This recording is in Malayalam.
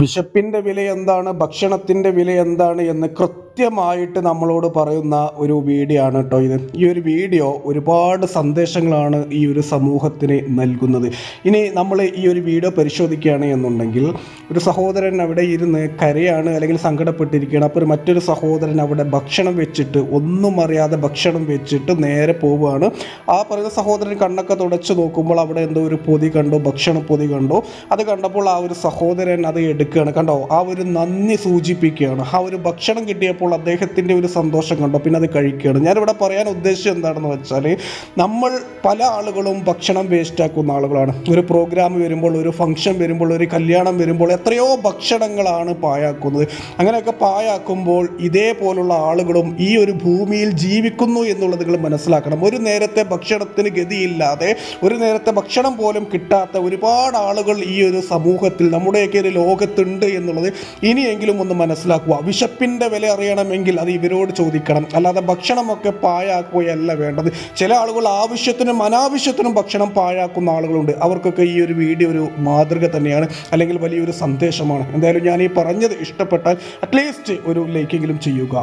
വിശപ്പിന്റെ വില എന്താണ് ഭക്ഷണത്തിന്റെ വില എന്താണ് എന്ന് കൃത്യമായിട്ട് നമ്മളോട് പറയുന്ന ഒരു വീഡിയോ ആണ് കേട്ടോ ഇത്. ഈ ഒരു വീഡിയോ ഒരുപാട് സന്ദേശങ്ങളാണ് ഈ ഒരു സമൂഹത്തിന് നൽകുന്നത്. ഇനി നമ്മൾ ഈ ഒരു വീഡിയോ പരിശോധിക്കുകയാണ് എന്നുണ്ടെങ്കിൽ ഒരു സഹോദരൻ അവിടെ ഇരുന്ന് കരയാണ് അല്ലെങ്കിൽ സങ്കടപ്പെട്ടിരിക്കുകയാണ്. അപ്പോൾ മറ്റൊരു സഹോദരൻ അവിടെ ഭക്ഷണം വെച്ചിട്ട് ഒന്നും അറിയാതെ ഭക്ഷണം വെച്ചിട്ട് നേരെ പോവുകയാണ്. ആ പറയുന്ന സഹോദരൻ കണ്ണൊക്കെ തുടച്ച് നോക്കുമ്പോൾ അവിടെ എന്തോ ഒരു പൊതി കണ്ടു ഭക്ഷണ പൊതി കണ്ടു. അത് കണ്ടപ്പോൾ ആ ഒരു സഹോദരൻ അത് എടുക്കുകയാണ്. കണ്ടോ? ആ ഒരു നന്ദി സൂചിപ്പിക്കുകയാണ്. ആ ഒരു ഭക്ഷണം കിട്ടിയപ്പോൾ അദ്ദേഹത്തിന്റെ ഒരു സന്തോഷം കണ്ടോ. പിന്നെ അത് കഴിക്കുകയാണ്. ഞാനിവിടെ പറയാൻ ഉദ്ദേശിച്ചത് എന്താണെന്ന് വെച്ചാൽ നമ്മൾ പല ആളുകളും ഭക്ഷണം വേസ്റ്റാക്കുന്ന ആളുകളാണ്. ഒരു പ്രോഗ്രാം വരുമ്പോൾ ഒരു ഫംഗ്ഷൻ വരുമ്പോൾ ഒരു കല്യാണം വരുമ്പോൾ എത്രയോ ഭക്ഷണങ്ങളാണ് പായാക്കുന്നത് അങ്ങനെയൊക്കെ പായാക്കുമ്പോൾ ഇതേപോലുള്ള ആളുകളും ഈ ഒരു ഭൂമിയിൽ ജീവിക്കുന്നു എന്നുള്ളത് മനസ്സിലാക്കണം. ഒരു നേരത്തെ ഭക്ഷണത്തിന് ഗതിയില്ലാതെ ഒരു നേരത്തെ ഭക്ഷണം പോലും കിട്ടാത്ത ഒരുപാട് ആളുകൾ ഈ ഒരു സമൂഹത്തിൽ നമ്മുടെയൊക്കെ ഒരു ലോകത്തുണ്ട് എന്നുള്ളത് ഇനിയെങ്കിലും ഒന്ന് മനസ്സിലാക്കുക. വിശപ്പിന്റെ വില അറിയണമെങ്കിൽ അത് ഇവരോട് ചോദിക്കണം. അല്ലാതെ ഭക്ഷണമൊക്കെ പാഴാക്കുകയല്ല വേണ്ടത്. ചില ആളുകൾ ആവശ്യത്തിനും അനാവശ്യത്തിനും ഭക്ഷണം പാഴാക്കുന്ന ആളുകളുണ്ട്. അവർക്കൊക്കെ ഈ ഒരു വീഡിയോ ഒരു മാതൃക തന്നെയാണ് അല്ലെങ്കിൽ വലിയൊരു സന്ദേശമാണ്. എന്തായാലും ഞാൻ ഈ പറഞ്ഞത് ഇഷ്ടപ്പെട്ടാൽ അറ്റ്ലീസ്റ്റ് ഒരു ലൈക്കെങ്കിലും ചെയ്യുക.